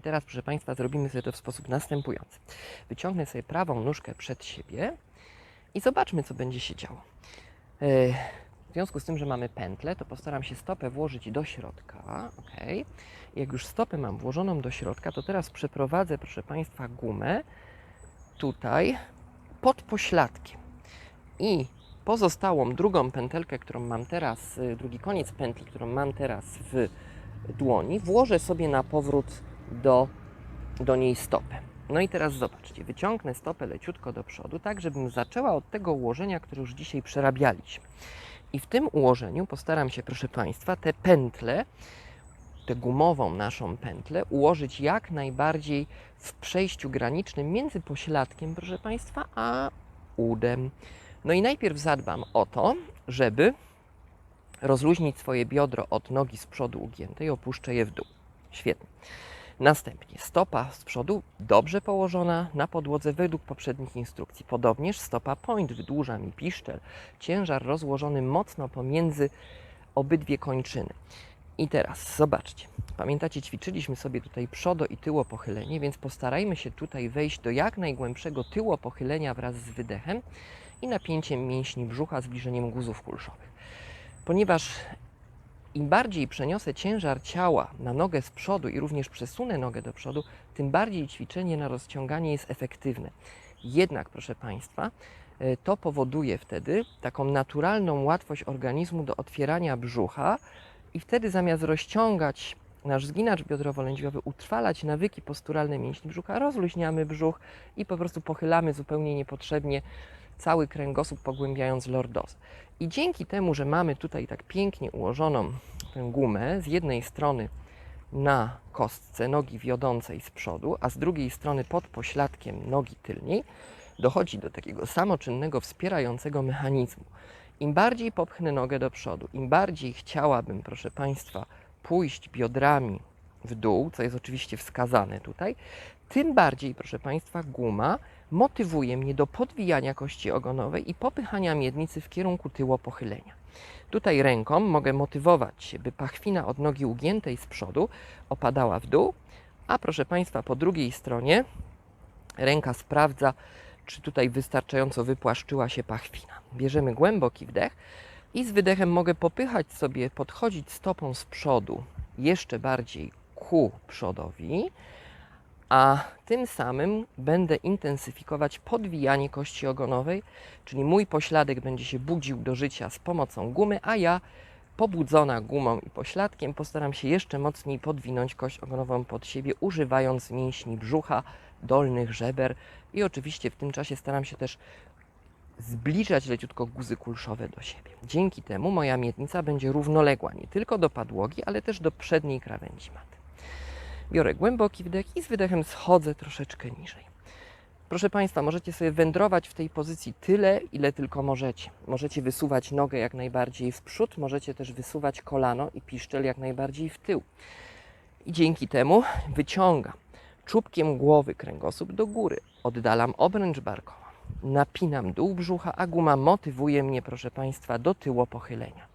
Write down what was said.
I teraz, proszę Państwa, zrobimy sobie to w sposób następujący. Wyciągnę sobie prawą nóżkę przed siebie i zobaczmy, co będzie się działo. E, W związku z tym, że mamy pętlę, to postaram się stopę włożyć do środka. ok. Jak już stopę mam włożoną do środka, to teraz przeprowadzę, proszę Państwa, gumę tutaj pod pośladkiem. I pozostałą drugą pętelkę, którą mam teraz, y, drugi koniec pętli, którą mam teraz w dłoni, włożę sobie na powrót do, do niej stopę. No i teraz zobaczcie, wyciągnę stopę leciutko do przodu, tak żebym zaczęła od tego ułożenia, które już dzisiaj przerabialiśmy. I w tym ułożeniu postaram się, proszę Państwa, te pętle, tę gumową naszą pętlę, ułożyć jak najbardziej w przejściu granicznym między pośladkiem, proszę Państwa, a udem. No i najpierw zadbam o to, żeby rozluźnić swoje biodro od nogi z przodu ugiętej, opuszczę je w dół. Świetnie. Następnie stopa z przodu dobrze położona na podłodze według poprzednich instrukcji. Podobnież stopa point wydłuża mi piszczel, ciężar rozłożony mocno pomiędzy obydwie kończyny. I teraz zobaczcie. Pamiętacie, ćwiczyliśmy sobie tutaj przodo i tyło pochylenie, więc postarajmy się tutaj wejść do jak najgłębszego tyło pochylenia wraz z wydechem i napięciem mięśni brzucha, zbliżeniem guzów kulszowych. Ponieważ im bardziej przeniosę ciężar ciała na nogę z przodu i również przesunę nogę do przodu, tym bardziej ćwiczenie na rozciąganie jest efektywne. Jednak, proszę Państwa, e, to powoduje wtedy taką naturalną łatwość organizmu do otwierania brzucha i wtedy zamiast rozciągać nasz zginacz biodrowo-lędźwiowy, utrwalać nawyki posturalne mięśni brzucha, rozluźniamy brzuch i po prostu pochylamy zupełnie niepotrzebnie cały kręgosłup, pogłębiając lordozę. I dzięki temu, że mamy tutaj tak pięknie ułożoną tę gumę z jednej strony na kostce nogi wiodącej z przodu, a z drugiej strony pod pośladkiem nogi tylniej, dochodzi do takiego samoczynnego, wspierającego mechanizmu. Im bardziej popchnę nogę do przodu, im bardziej chciałabym, proszę Państwa, pójść biodrami w dół, co jest oczywiście wskazane tutaj, tym bardziej, proszę Państwa, guma motywuje mnie do podwijania kości ogonowej i popychania miednicy w kierunku tyłopochylenia. Tutaj ręką mogę motywować by pachwina od nogi ugiętej z przodu opadała w dół, a proszę Państwa, po drugiej stronie ręka sprawdza, czy tutaj wystarczająco wypłaszczyła się pachwina. Bierzemy głęboki wdech i z wydechem mogę popychać sobie, podchodzić stopą z przodu jeszcze bardziej ku przodowi, a tym samym będę intensyfikować podwijanie kości ogonowej, czyli mój pośladek będzie się budził do życia z pomocą gumy, a ja pobudzona gumą i pośladkiem postaram się jeszcze mocniej podwinąć kość ogonową pod siebie, używając mięśni brzucha, dolnych żeber i oczywiście w tym czasie staram się też zbliżać leciutko guzy kulszowe do siebie. Dzięki temu moja miednica będzie równoległa nie tylko do podłogi, ale też do przedniej krawędzi maty. Biorę głęboki wdech i z wydechem schodzę troszeczkę niżej. Proszę Państwa, możecie sobie wędrować w tej pozycji tyle, ile tylko możecie. Możecie wysuwać nogę jak najbardziej w przód, możecie też wysuwać kolano i piszczel jak najbardziej w tył. I dzięki temu wyciągam czubkiem głowy kręgosłup do góry, oddalam obręcz barkową, napinam dół brzucha, a guma motywuje mnie, proszę Państwa, do tyłopochylenia.